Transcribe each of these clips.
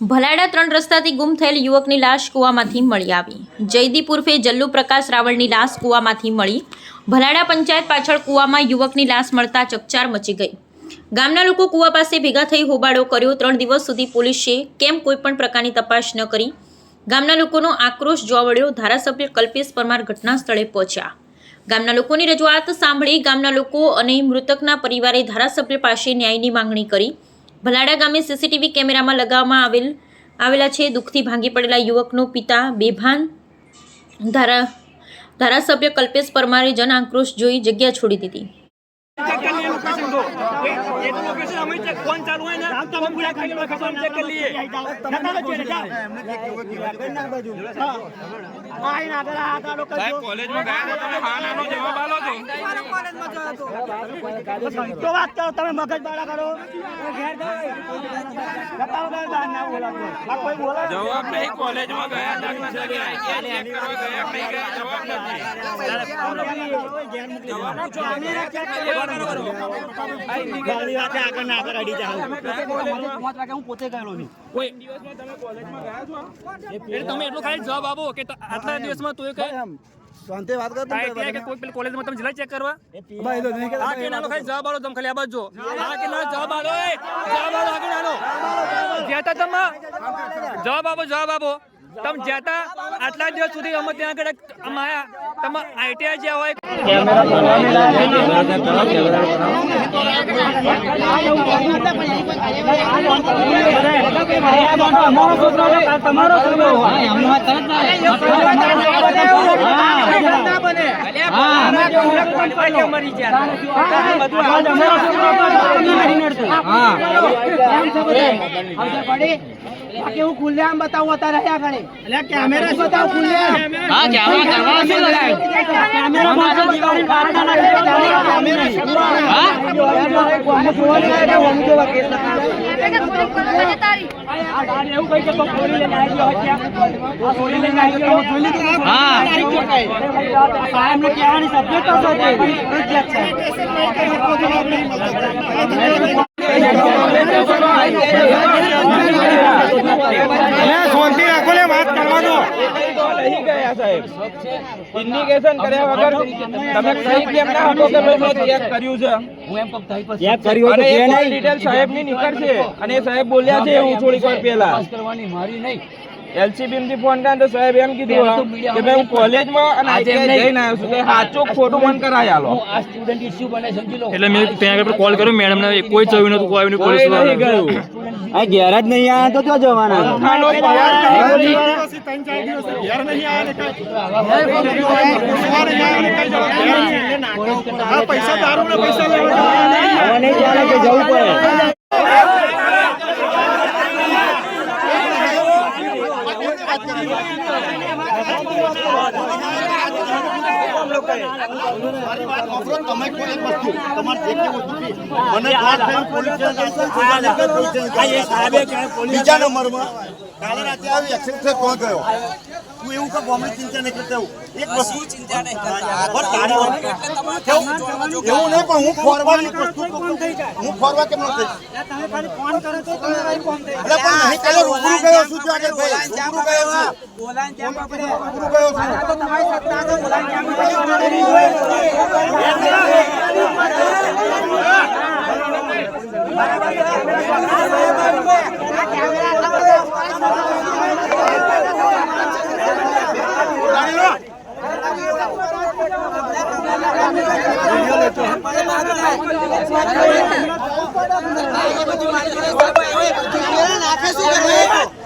ભલાડા ત્રણ રસ્તાથી ગુમ થયેલ યુવકની લાશ કૂવામાંથી મળી આવી. જયદીપ ઉર્ફે જલ્લુ પ્રકાશ રાવળની લાશ કૂવામાંથી મળી. ભલાડા પંચાયત પાછળ કૂવામાં યુવકની લાશ મળતા ચકચાર મચી ગઈ. ગામના લોકો કૂવા પાસે ભેગા થઈ હોબાળો કર્યો. ત્રણ દિવસ સુધી પોલીસે કેમ કોઈપણ પ્રકારની તપાસ ન કરી? ગામના લોકોનો આક્રોશ જોવા મળ્યો. ધારાસભ્ય કલ્પેશ પરમાર ઘટના સ્થળે પહોંચ્યા. ગામના લોકોની રજૂઆત સાંભળી ગામના લોકો અને મૃતકના પરિવારે ધારાસભ્ય પાસે ન્યાયની માંગણી કરી. ભલાડા ગામે સીસીટીવી કેમેરામાં લગાવવામાં આવેલ, આવેલા છે. દુઃખથી ભાંગી પડેલા યુવકનો પિતા બેભાન ધારા, ધારાસભ્ય કલ્પેશ પરમારે જન આક્રોશ જોઈ જગ્યા છોડી દીધી. लोकेशन को ये ये तो लोकेशन हमें चेक कौन चालू है ना हम पूरा खाली लोकेशन चेक कर लिए સાહેબ કોલેજમાં ગયા હતા તમે હા નાનો જવાબ આલો છો તો વાત કરો તમે મગજ બાળા કરો બતાવો કઈ બહાર ના બોલાતો આ કોઈ બોલે જવાબ નહીં કોલેજમાં ગયા હતા કે ચેક કરવા ગયા નહીં ગયા જવાબ નથી ગાડી વાતે આગળ ના આગળ અડી જાવ કોઈ દિવસમાં તમે કોલેજમાં ગયા છો એટલે તમે એટલો ખાલી જવાબ આપો કે આટલા દિવસમાં તું કે શાંતિ વાત કર કાંઈ કે કોઈ પેલી કોલેજમાં તમે જિલ્લા ચેક કરવા? આ કે નાનો ખાલી જવાબ આલો તમે ખાલી આ બાજુ આ કે નાનો જવાબ આલો. એ. જવાબ આલો આગળ તમે. જવાબ આપો જવાબ આપો. તમે જ્યાં આટલા દિવસ સુધી અમે ત્યાં આગળ અમે આયા તમે આઈટીઆઈ જે હોય તમારો છોકરો તમારો છોકરો કેવું ખુલ્લેઆમ બતાવું અત્યારે રહ્યા ગણે એટલે કેમેરા બતાવ ખુલ્લેઆમ હા કેમેરા કરવા શું લગાય કેમેરા માં દિવાળી બહાર ના નાખે કેમેરા હા કોમ જોવા નહીં આવે કોમ જોવા કેસ આ ગાડી એવું કહી કે કોક ચોરી લઈને આવી ગયો હત્યા આ ચોરી લઈને આવી ગયો જોઈ લીધું હા સાહેબ ને કહેવાની સબ્જેક્ટ તો છે શાંતિ રાખો લે વાત કરવા દો. ઇન્ડિકેશન કર્યા વગર તમે કઈ કેમ ના આપો કે ભાઈ મેં ચેક કર્યું છે? ચેક કર્યું અને એ ડિટેલ સાહેબની નીકળશે. અને સાહેબ બોલ્યા છે એવું થોડીક વાર પહેલા. એલસીબી થી ફોન કર્યો તો સાહેબ એમ કીધું કે ભાઈ હું કોલેજમાં અને ITI જઈને આવ્યો છું. કે સાચું ખોટું મન કરાય આલો. એટલે મેં ત્યાં આગળ કોલ કર્યો મેડમ ને કોઈ જયું નતું કોઈ આવ્યું કોલેજ નહીં ગયું આ ઘેર જ નહીં આયા તો ક્યાં જવાના? ખાનો પગાર પૈસા દારૂ ને પૈસા લેવા નહીં. ચાલે કે જવું પડે? બીજા નંબરમાં કાલે રાતે આવી એક્સિડન્ટ કોણ ગયો તું એવું કે ગમે ચિંતા નહીં કરતા એક વસ્તુ ચિંતા નહીં કરતા? બસ તારી એવું નહીં પણ હું ફોરવાની વસ્તુ હું ફોરવા કેમ ન થઈ તમે ખાલી ફોન કરો તો તમારા ફોન થઈ એટલે પણ નહીં કાલે રૂબરૂ ગયો છું ત્યાં આગળ ભાઈ. રૂબરૂ ગયો છું. બોલાન કેમ આપણે રૂબરૂ ગયો છું. તો તમારી સત્તા તો બોલાન કેમ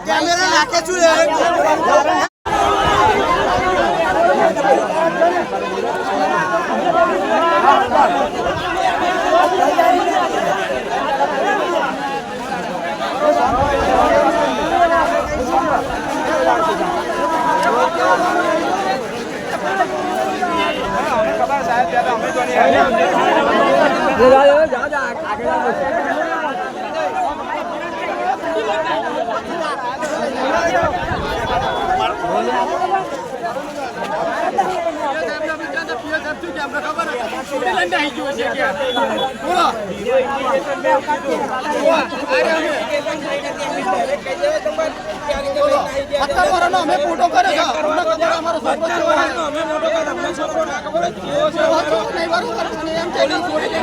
કેમેરા નાખે છું બોલો સત્તર વર્ષનો અમે મોટો કર્યો છે અમને ખબર અમારો સરપંચ છે. અમે મોટો કર તમને છોકરો ના ખબર જ કેવો છે નહીં બરોબર અને એમ કહીને છોડી દે.